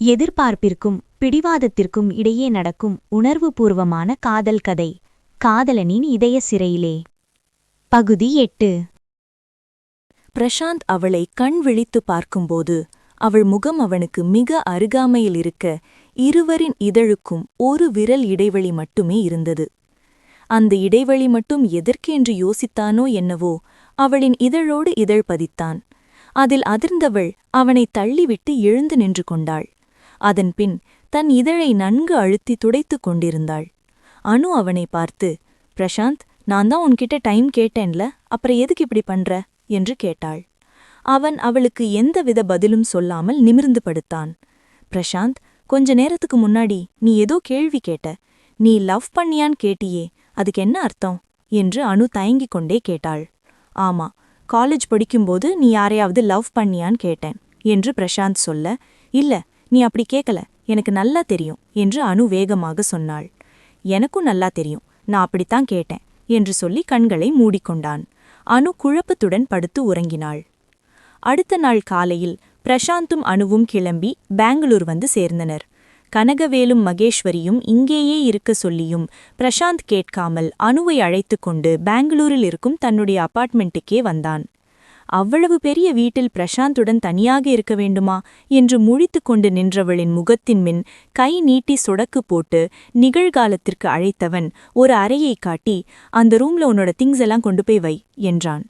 எதிர்பார்ப்பிற்கும் பிடிவாதத்திற்கும் இடையே நடக்கும் உணர்வுபூர்வமான காதல் கதை காதலனின் இதய சிறையிலே. பகுதி எட்டு. பிரசாந்த் அவளை கண் விழித்து பார்க்கும்போது அவள் முகம் அவனுக்கு மிக அருகாமையில் இருக்க இருவரின் இதழுக்கும் ஒரு விரல் இடைவெளி மட்டுமே இருந்தது. அந்த இடைவெளி மட்டும் எதற்கென்று யோசித்தானோ என்னவோ அவளின் இதழோடு இதழ் பதித்தான். அதில் அதிர்ந்தவள் அவனை தள்ளிவிட்டு எழுந்து நின்று கொண்டாள். அதன்பின் தன் இதழை நன்கு அழுத்தி துடைத்துக் கொண்டிருந்தாள். அனு அவனை பார்த்து பிரசாந்த் நான் தான் உன்கிட்ட டைம் கேட்டேன்ல அப்புறம் எதுக்கு இப்படி பண்ற? என்று கேட்டாள். அவன் அவளுக்கு எந்தவித பதிலும் சொல்லாமல் நிமிர்ந்து படுத்தான். பிரசாந்த் கொஞ்ச நேரத்துக்கு முன்னாடி நீ ஏதோ கேள்வி கேட்ட. நீ லவ் பண்ணியான்னு கேட்டியே அதுக்கு என்ன அர்த்தம்? என்று அனு தயங்கிக் கொண்டே கேட்டாள். ஆமா காலேஜ் படிக்கும்போது நீ யாரையாவது லவ் பண்ணியான்னு கேட்டேன் என்று பிரசாந்த் சொல்ல இல்ல நீ அப்படி கேட்கல எனக்கு நல்லா தெரியும் என்று அனு வேகமாக சொன்னாள். எனக்கும் நல்லா தெரியும். நான் அப்படித்தான் கேட்டேன் என்று சொல்லி கண்களை மூடிக்கொண்டான். அனு குழப்பத்துடன் படுத்து உறங்கினாள். அடுத்த நாள் காலையில் பிரசாந்தும் அணுவும் கிளம்பி பெங்களூர் வந்து சேர்ந்தனர். கனகவேலும் மகேஸ்வரியும் இங்கேயே இருக்க சொல்லியும் பிரசாந்த் கேட்காமல் அணுவை அழைத்துக் கொண்டு பெங்களூரில் இருக்கும் தன்னுடைய அபார்ட்மெண்ட்டுக்கே வந்தான். அவ்வளவு பெரிய வீட்டில் பிரசாந்துடன் தனியாக இருக்க வேண்டுமா? என்று முழித்துக் கொண்டு நின்றவளின் முகத்தின் மின் கை நீட்டி சொடக்கு போட்டு நிகழ்காலத்திற்கு அழைத்தவன் ஒரு அறையை காட்டி அந்த ரூம்ல உன்னோட திங்ஸ் எல்லாம் கொண்டு போய் வை என்றான்.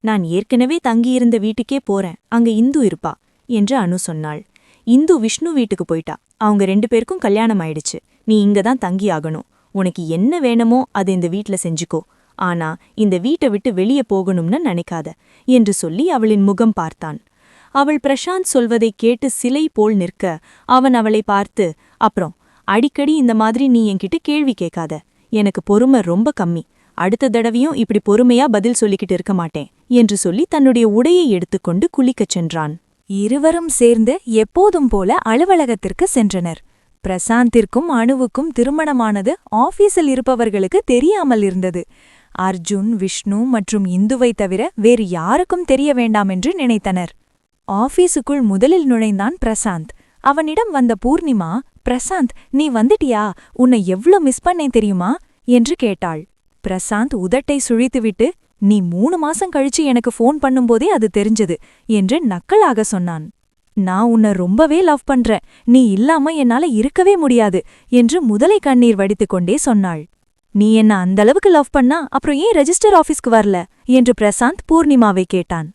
நான் ஏற்கனவே தங்கியிருந்த வீட்டுக்கே போறேன். அங்க இந்து இருப்பா என்று அனு சொன்னாள். இந்து விஷ்ணு வீட்டுக்கு போயிட்டா. அவங்க ரெண்டு பேருக்கும் கல்யாணம் ஆயிடுச்சு. நீ இங்க தான் தங்கியாகணும். உனக்கு என்ன வேணுமோ அதை இந்த வீட்ல செஞ்சுக்கோ. ஆனா இந்த வீட்டை விட்டு வெளியே போகணும்னு நினைக்காத என்று சொல்லி அவளின் முகம் பார்த்தான். அவள் பிரசாந்த் சொல்வதைக் கேட்டு சிலை போல் நிற்க அவன் அவளை பார்த்து அப்புறம் அடிக்கடி இந்த மாதிரி நீ என்கிட்ட கேள்வி கேட்காத. எனக்கு பொறுமை ரொம்ப கம்மி. அடுத்த தடவையும் இப்படி பொறுமையா பதில் சொல்லிக்கிட்டு இருக்க மாட்டேன் என்று சொல்லி தன்னுடைய உடையை எடுத்துக்கொண்டு குளிக்கச் சென்றான். இருவரும் சேர்ந்து எப்போதும் போல அலுவலகத்திற்கு சென்றனர். பிரசாந்திற்கும் அணுவுக்கும் திருமணமானது ஆபீஸில் இருப்பவர்களுக்கு தெரியாமல் இருந்தது. அர்ஜுன் விஷ்ணு மற்றும் இந்துவை தவிர வேறு யாருக்கும் தெரிய வேண்டாம் என்று நினைத்தனர். ஆபீஸுக்குள் முதலில் நுழைந்தான் பிரசாந்த். அவனிடம் வந்த பூர்ணிமா பிரசாந்த் நீ வந்துட்டியா? உன்னை எவ்ளோ மிஸ் பண்ணேன் தெரியுமா? என்று கேட்டாள். பிரசாந்த் உதட்டை சுழித்துவிட்டு நீ மூணு மாசம் கழிச்சு எனக்கு ஃபோன் பண்ணும்போதே அது தெரிஞ்சது என்று நக்கலாக சொன்னான். நான் உன்னை ரொம்பவே லவ் பண்றேன். நீ இல்லாம என்னால இருக்கவே முடியாது என்று முதலை கண்ணீர் வடித்துக்கொண்டே சொன்னாள். நீ என்ன அந்த அளவுக்கு லவ் பண்ணா அப்புறம் ஏன் ரெஜிஸ்டர் ஆபீஸ்க்கு வரல? என்று பிரசாந்த் பூர்ணிமாவை கேட்டான்.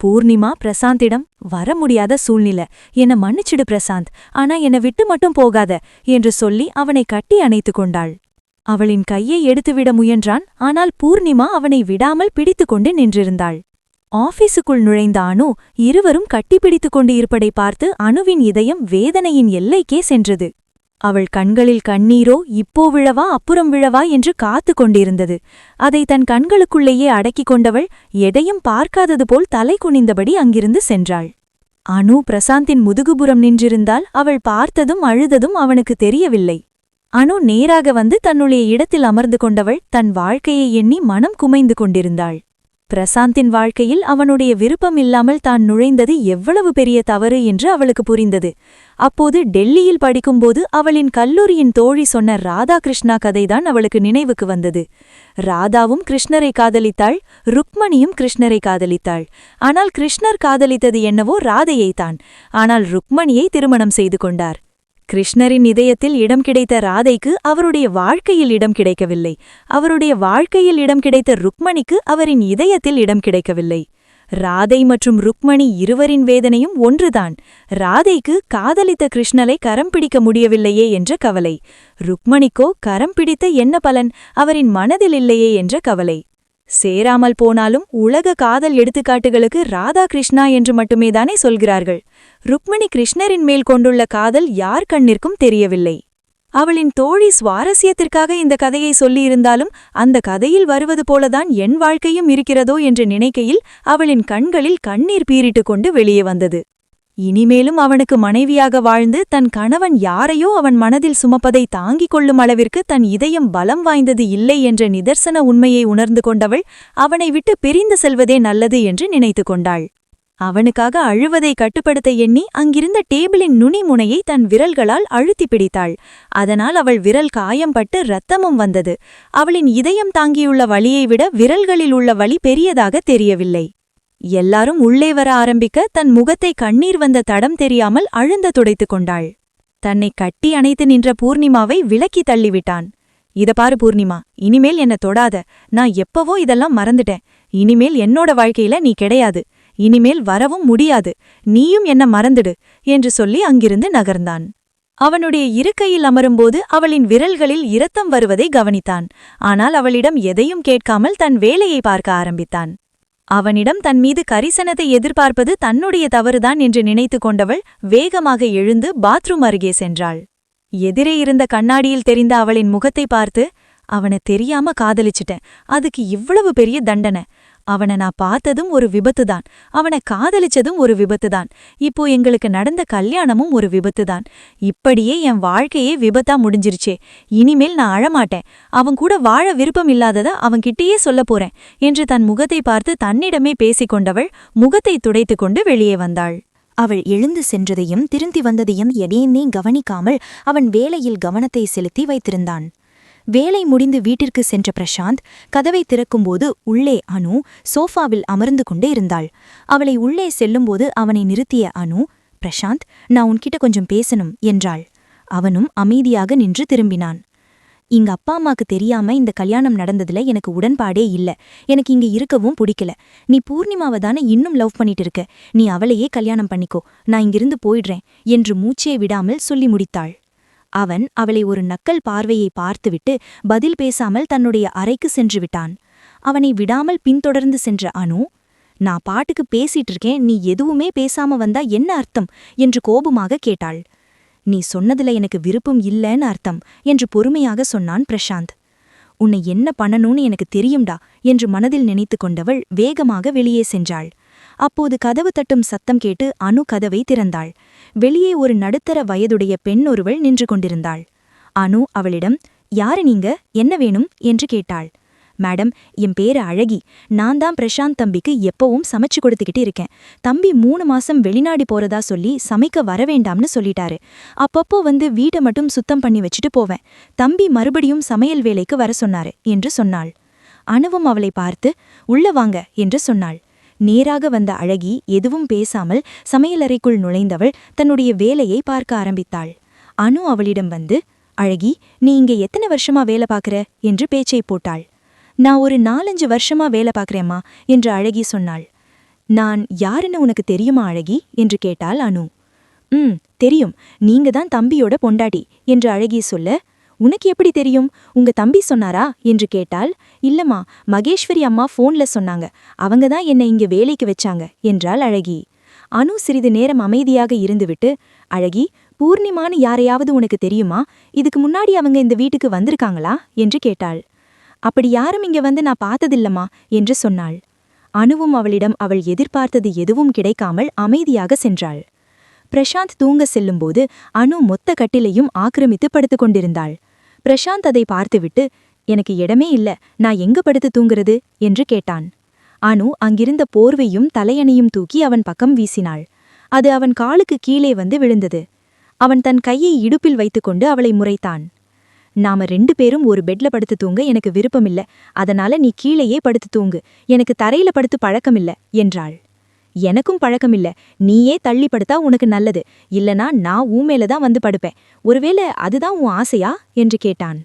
பூர்ணிமா பிரசாந்திடம் வர முடியாத சூழ்நிலை. என்ன மன்னிச்சிடு பிரசாந்த். ஆனா என்னை விட்டு மட்டும் போகாத என்று சொல்லி அவனை கட்டி அணைத்துக் கொண்டாள். அவளின் கையை எடுத்துவிட முயன்றான். ஆனால் பூர்ணிமா அவனை விடாமல் பிடித்துக்கொண்டு நின்றிருந்தாள். ஆபீஸுக்குள் நுழைந்த அணு இருவரும் கட்டிப்பிடித்துக் கொண்டு இருப்பதை பார்த்து அணுவின் இதயம் வேதனையின் எல்லைக்கே சென்றது. அவள் கண்களில் கண்ணீரோ இப்போ விழவா அப்புறம் விழவா என்று காத்து கொண்டிருந்தது. அதை தன் கண்களுக்குள்ளேயே அடக்கிக் கொண்டவள் எதையும் பார்க்காதது போல் தலை குனிந்தபடி அங்கிருந்து சென்றாள். அனு பிரசாந்தின் முதுகுபுறம் நின்றிருந்தால் அவள் பார்த்ததும் அழுததும் அவனுக்கு தெரியவில்லை. அனு நேராக வந்து தன்னுடைய இடத்தில் அமர்ந்து கொண்டவள் தன் வாழ்க்கையை எண்ணி மனம் குமைந்து கொண்டிருந்தாள். பிரசாந்தின் வாழ்க்கையில் அவனுடைய விருப்பம் இல்லாமல் தான் நுழைந்தது எவ்வளவு பெரிய தவறு என்று அவளுக்கு புரிந்தது. அப்போது டெல்லியில் படிக்கும்போது அவளின் கல்லூரியின் தோழி சொன்ன ராதாகிருஷ்ணா கதைதான் அவளுக்கு நினைவுக்கு வந்தது. ராதாவும் கிருஷ்ணரை காதலித்தாள் ருக்மணியும் கிருஷ்ணரை காதலித்தாள். ஆனால் கிருஷ்ணர் காதலித்தது என்னவோ ராதையைத்தான். ஆனால் ருக்மணியை திருமணம் செய்து கொண்டார். கிருஷ்ணரின் இதயத்தில் இடம் கிடைத்த ராதைக்கு அவருடைய வாழ்க்கையில் இடம் கிடைக்கவில்லை. அவருடைய வாழ்க்கையில் இடம் கிடைத்த ருக்மணிக்கு அவரின் இதயத்தில் இடம் கிடைக்கவில்லை. ராதை மற்றும் ருக்மணி இருவரின் வேதனையும் ஒன்றுதான். ராதைக்கு காதலித்த கிருஷ்ணரை கரம் பிடிக்க முடியவில்லையே என்ற கவலை. ருக்மணிக்கோ கரம் பிடித்த என்ன பலன்? அவரின் மனதில் இல்லையே என்ற கவலை. சேராமல் போனாலும் உலக காதல் எடுத்துக்காட்டுகளுக்கு ராதா கிருஷ்ணா என்று மட்டுமே தானே சொல்கிறார்கள். ருக்மிணி கிருஷ்ணரின் மேல் கொண்டுள்ள காதல் யார் கண்ணிற்கும் தெரியவில்லை. அவளின் தோழி சுவாரஸ்யத்திற்காக இந்த கதையை சொல்லியிருந்தாலும் அந்த கதையில் வருவது போலதான் என் வாழ்க்கையும் இருக்கிறதோ என்று நினைக்கையில் அவளின் கண்களில் கண்ணீர் பீறிட்டுக் கொண்டு வெளியே வந்தது. இனிமேலும் அவனுக்கு மனைவியாக வாழ்ந்து தன் கணவன் யாரையோ அவன் மனதில் சுமப்பதை தாங்கிக் கொள்ளும் அளவிற்கு தன் இதயம் பலம் வாய்ந்தது இல்லை என்ற நிதர்சன உண்மையை உணர்ந்து கொண்டவள் அவனை விட்டு பிரிந்து செல்வதே நல்லது என்று நினைத்து கொண்டாள். அவனுக்காக அழுவதை கட்டுப்படுத்த எண்ணி அங்கிருந்த டேபிளின் நுனி முனையை தன் விரல்களால் அழுத்தி பிடித்தாள். அதனால் அவள் விரல் காயம்பட்டு இரத்தமும் வந்தது. அவளின் இதயம் தாங்கியுள்ள வலியை விட விரல்களில் உள்ள வலி பெரியதாக தெரியவில்லை. எல்லாரும் உள்ளே வர ஆரம்பிக்க தன் முகத்தை கண்ணீர் வந்த தடம் தெரியாமல் அழுந்த துடைத்துக் கொண்டாள். தன்னை கட்டி அணைத்து நின்ற பூர்ணிமாவை விலக்கி தள்ளிவிட்டான். இத பாரு பூர்ணிமா இனிமேல் என்ன தொடாத. நான் எப்பவோ இதெல்லாம் மறந்துட்டேன். இனிமேல் என்னோட வாழ்க்கையில நீ கிடையாது. இனிமேல் வரவும் முடியாது. நீயும் என்ன மறந்துடு என்று சொல்லி அங்கிருந்து நகர்ந்தான். அவனுடைய இருக்கையில் அமரும்போது அவளின் விரல்களில் இரத்தம் வருவதை கவனித்தான். ஆனால் அவளிடம் எதையும் கேட்காமல் தன் வேலையை பார்க்க ஆரம்பித்தான். அவனிடம் தன் மீது கரிசனத்தை எதிர்பார்ப்பது தன்னுடைய தவறுதான் என்று நினைத்து கொண்டவள் வேகமாக எழுந்து பாத்ரூம் அருகே சென்றாள். எதிரே இருந்த கண்ணாடியில் தெரிந்த அவளின் முகத்தை பார்த்து அவனை தெரியாம காதலிச்சிட்டேன். அதுக்கு இவ்வளவு பெரிய தண்டனை. அவனை நான் பார்த்ததும் ஒரு விபத்து தான் அவனை காதலிச்சதும் ஒரு விபத்து தான் இப்போ எங்களுக்கு நடந்த கல்யாணமும் ஒரு விபத்து தான் இப்படியே என் வாழ்க்கையே விபத்தா முடிஞ்சிருச்சே. இனிமேல் நான் அழமாட்டேன். அவன் கூட வாழ விருப்பம் இல்லாதத அவன்கிட்டயே சொல்லப் போறேன் என்று தன் முகத்தை பார்த்து தன்னிடமே பேசிக் கொண்டவள் முகத்தை துடைத்துக் கொண்டு வெளியே வந்தாள். அவள் எழுந்து சென்றதையும் திருந்தி வந்ததையும் எதையுமே கவனிக்காமல் அவன் வேலையில் கவனத்தை செலுத்தி வைத்திருந்தான். வேலை முடிந்து வீட்டிற்கு சென்ற பிரசாந்த் கதவை திறக்கும்போது உள்ளே அனு சோஃபாவில் அமர்ந்து கொண்டே இருந்தாள். அவளை உள்ளே செல்லும்போது அவனை நிறுத்திய அனு பிரசாந்த் நான் உன்கிட்ட கொஞ்சம் பேசணும் என்றாள். அவனும் அமைதியாக நின்று திரும்பினான். இங்க அப்பா அம்மாக்கு தெரியாம இந்த கல்யாணம் நடந்ததுல எனக்கு உடன்பாடே இல்ல. எனக்கு இங்க இருக்கவும் பிடிக்கல. நீ பூர்ணிமாவை தானே இன்னும் லவ் பண்ணிட்டு இருக்க. நீ அவளையே கல்யாணம் பண்ணிக்கோ. நான் இங்கிருந்து போயிடுறேன் என்று மூச்சே விடாமல் சொல்லி முடித்தாள். அவன் அவளை ஒரு நக்கல் பார்வையை பார்த்துவிட்டு பதில் பேசாமல் தன்னுடைய அறைக்கு சென்று விட்டான். அவனை விடாமல் பின்தொடர்ந்து சென்ற அனு நான் பாட்டுக்கு பேசிட்டு இருக்கேன் நீ எதுவுமே பேசாம வந்தா என்ன அர்த்தம்? என்று கோபமாக கேட்டாள். நீ சொன்னதுல எனக்கு விருப்பம் இல்லைன்னு அர்த்தம் என்று பொறுமையாக சொன்னான் பிரசாந்த். உன்னை என்ன பண்ணணும்னு எனக்கு தெரியும்டா என்று மனதில் நினைத்து கொண்டவள் வேகமாக வெளியே சென்றாள். அப்போது கதவு தட்டும் சத்தம் கேட்டு அனு கதவை திறந்தாள். வெளியே ஒரு நடுத்தர வயதுடைய பெண் ஒருவள் நின்று கொண்டிருந்தாள். அனு அவளிடம் யாரு நீங்க? என்ன வேணும்? என்று கேட்டாள். மேடம் என் பேரு அழகி. நான் தான் பிரசாந்த் தம்பிக்கு எப்பவும் சமைச்சு கொடுத்துக்கிட்டு இருக்கேன். தம்பி மூணு மாசம் வெளிநாடு போறதா சொல்லி சமைக்க வரவேண்டாம்னு சொல்லிட்டாரு. அப்பப்போ வந்து வீட்டை மட்டும் சுத்தம் பண்ணி வச்சுட்டு போவேன். தம்பி மறுபடியும் சமையல் வேலைக்கு வர சொன்னாரு என்று சொன்னாள். அணுவும் அவளை பார்த்து உள்ள வாங்க என்று சொன்னாள். நேராக வந்த அழகி எதுவும் பேசாமல் சமையலறைக்குள் நுழைந்தவள் தன்னுடைய வேலையை பார்க்க ஆரம்பித்தாள். அனு அவளிடம் வந்து அழகி நீ இங்கே எத்தனை வருஷமா வேலை பார்க்கற? என்று பேச்சை போட்டாள். நான் ஒரு நாலஞ்சு வருஷமா வேலை பார்க்கறேம்மா என்று அழகி சொன்னாள். நான் யாருன்னு உனக்கு தெரியுமா அழகி? என்று கேட்டாள் அனு. ம் தெரியும். நீங்க தான் தம்பியோட பொண்டாட்டி என்று அழகி சொல்ல உனக்கு எப்படி தெரியும்? உங்க தம்பி சொன்னாரா? என்று கேட்டால் இல்லம்மா மகேஸ்வரி அம்மா ஃபோன்ல சொன்னாங்க. அவங்க தான் என்னை இங்க வேலைக்கு வச்சாங்க என்றாள் அழகி. அனு சிறிது நேரம் அமைதியாக இருந்துவிட்டு அழகி பூர்ணிமான்னு யாரையாவது உனக்கு தெரியுமா? இதுக்கு முன்னாடி அவங்க இந்த வீட்டுக்கு வந்திருக்காங்களா? என்று கேட்டாள். அப்படி யாரும் இங்க வந்து நான் பார்த்ததில்லம்மா என்று சொன்னாள். அனுவும் அவளிடம் அவள் எதிர்பார்த்தது எதுவும் கிடைக்காமல் அமைதியாக சென்றாள். பிரசாந்த் தூங்க செல்லும்போது அனு மொத்த கட்டிலையும் ஆக்கிரமித்து படுத்துக் கொண்டிருந்தாள். பிரசாந்த் அதை பார்த்துவிட்டு எனக்கு இடமே இல்ல நான் எங்க படுத்து தூங்குறது? என்று கேட்டான். அனு அங்கிருந்த போர்வையும் தலையணையும் தூக்கி அவன் பக்கம் வீசினாள். அது அவன் காலுக்கு கீழே வந்து விழுந்தது. அவன் தன் கையை இடுப்பில் வைத்துக்கொண்டு அவளை முறைத்தான். நாம ரெண்டு பேரும் ஒரு பெட்ல படுத்து தூங்க எனக்கு விருப்பமில்ல. அதனால நீ கீழேயே படுத்து தூங்கு. எனக்கு தரையில படுத்து பழக்கமில்ல என்றாள். எனக்கும் பழக்கமில்ல. நீயே தள்ளி படுத்தா உனக்கு நல்லது. இல்லனா நான் ஊமேல தான் வந்து படுப்பேன். ஒருவேளை அதுதான் உன் ஆசையா? என்று கேட்டான்.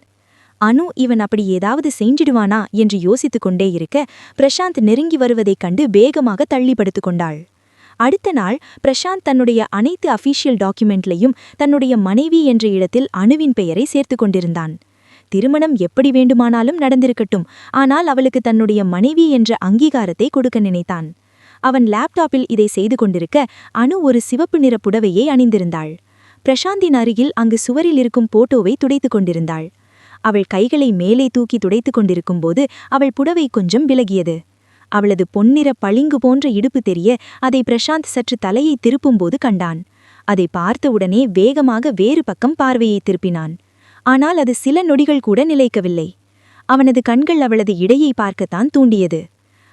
அனு இவன் அப்படி ஏதாவது செஞ்சிடுவானா? என்று யோசித்துக் கொண்டே இருக்க பிரசாந்த் நெருங்கி வருவதைக் கண்டு வேகமாக தள்ளி கொண்டாள். அடுத்த நாள் பிரசாந்த் தன்னுடைய அனைத்து அஃபீஷியல் டாக்குமெண்ட்லையும் தன்னுடைய மனைவி என்ற இடத்தில் அணுவின் பெயரை சேர்த்துக் கொண்டிருந்தான். திருமணம் எப்படி வேண்டுமானாலும் நடந்திருக்கட்டும். ஆனால் அவளுக்கு தன்னுடைய மனைவி என்ற அங்கீகாரத்தை கொடுக்க நினைத்தான். அவன் லேப்டாப்பில் இதை செய்து கொண்டிருக்க அனு ஒரு சிவப்பு நிற புடவையை அணிந்திருந்தாள். பிரசாந்தின் அருகில் அங்கு சுவரில் இருக்கும் போட்டோவை துடைத்துக் கொண்டிருந்தாள். அவள் கைகளை மேலே தூக்கி துடைத்துக் கொண்டிருக்கும்போது அவள் புடவை கொஞ்சம் விலகியது. அவளது பொன்னிற பளிங்கு போன்ற இடுப்பு தெரிய அதை பிரசாந்த் சற்று தலையை திருப்பும்போது கண்டான். அதை பார்த்தவுடனே வேகமாக வேறு பக்கம் பார்வையை திருப்பினான். ஆனால் அது சில நொடிகள் கூட நிலைக்கவில்லை. அவனது கண்கள் அவளது இடையை பார்க்கத்தான் தூண்டியது.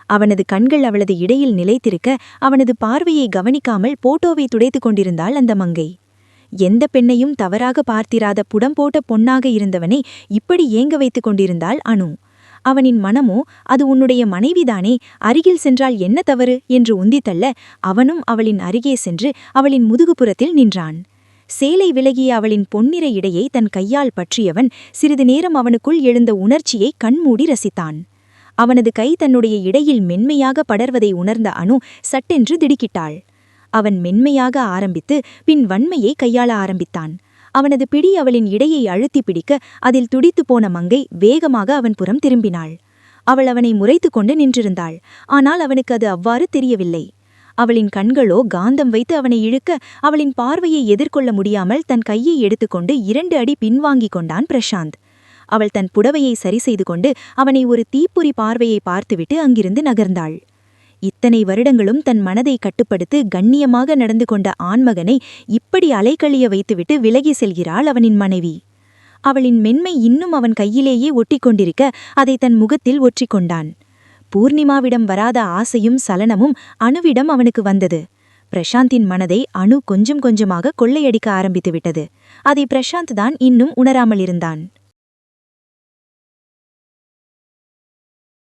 அவனது கண்கள் அவளது இடையில் நிலைத்திருக்க அவனது பார்வையை கவனிக்காமல் போட்டோவை துடைத்துக் கொண்டிருந்தாள் அந்த மங்கை. எந்த பெண்ணையும் தவறாக பார்த்திராத புடம் போட்ட பொன்னாக இருந்தவனை இப்படி ஏங்க வைத்துக் கொண்டிருந்தாள் அனு. அவனின் மனமோ அது உன்னுடைய மனைவிதானே அருகில் சென்றால் என்ன தவறு? என்று உந்தித்தள்ள அவனும் அவளின் அருகே சென்று அவளின் முதுகுப்புறத்தில் நின்றான். சேலை விலகிய அவளின் பொன்னிற இடையை தன் கையால் பற்றியவன் சிறிது நேரம் அவனுக்குள் எழுந்த உணர்ச்சியை கண்மூடி ரசித்தான். அவனது கை தன்னுடைய இடையில் மென்மையாக படர்வதை உணர்ந்த அனு சட்டென்று திடுக்கிட்டாள். அவன் மென்மையாக ஆரம்பித்து பின் வன்மையை கையாள ஆரம்பித்தான். அவனது பிடி அவளின் இடையை அழுத்தி பிடிக்க அதில் துடித்துப் போன மங்கை வேகமாக அவன் புறம் திரும்பினாள். அவள் அவனை முறைத்து கொண்டு நின்றிருந்தாள். ஆனால் அவனுக்கு அது அவ்வாறு தெரியவில்லை. அவளின் கண்களோ காந்தம் வைத்து அவனை இழுக்க அவளின் பார்வையை எதிர்கொள்ள முடியாமல் தன் கையை எடுத்துக்கொண்டு இரண்டு அடி பின்வாங்கிக் கொண்டான் பிரசாந்த். அவள் தன் புடவையை சரி செய்து கொண்டு அவனை ஒரு தீப்பொறி பார்வையை பார்த்துவிட்டு அங்கிருந்து நகர்ந்தாள். இத்தனை வருடங்களும் தன் மனதை கட்டுப்படுத்து கண்ணியமாக நடந்து கொண்ட ஆண்மகனை இப்படி அலைக்கழிய வைத்துவிட்டு விலகி செல்கிறாள் அவனின் மனைவி. அவளின் மென்மை இன்னும் அவன் கையிலேயே ஒட்டிக்கொண்டிருக்க அதை தன் முகத்தில் ஒற்றிக்கொண்டான். பூர்ணிமாவிடம் வராத ஆசையும் சலனமும் அணுவிடம் அவனுக்கு வந்தது. பிரசாந்தின் மனதை அணு கொஞ்சம் கொஞ்சமாக கொள்ளையடிக்க ஆரம்பித்துவிட்டது. அதை பிரசாந்த் தான் இன்னும் உணராமல் இருந்தான்.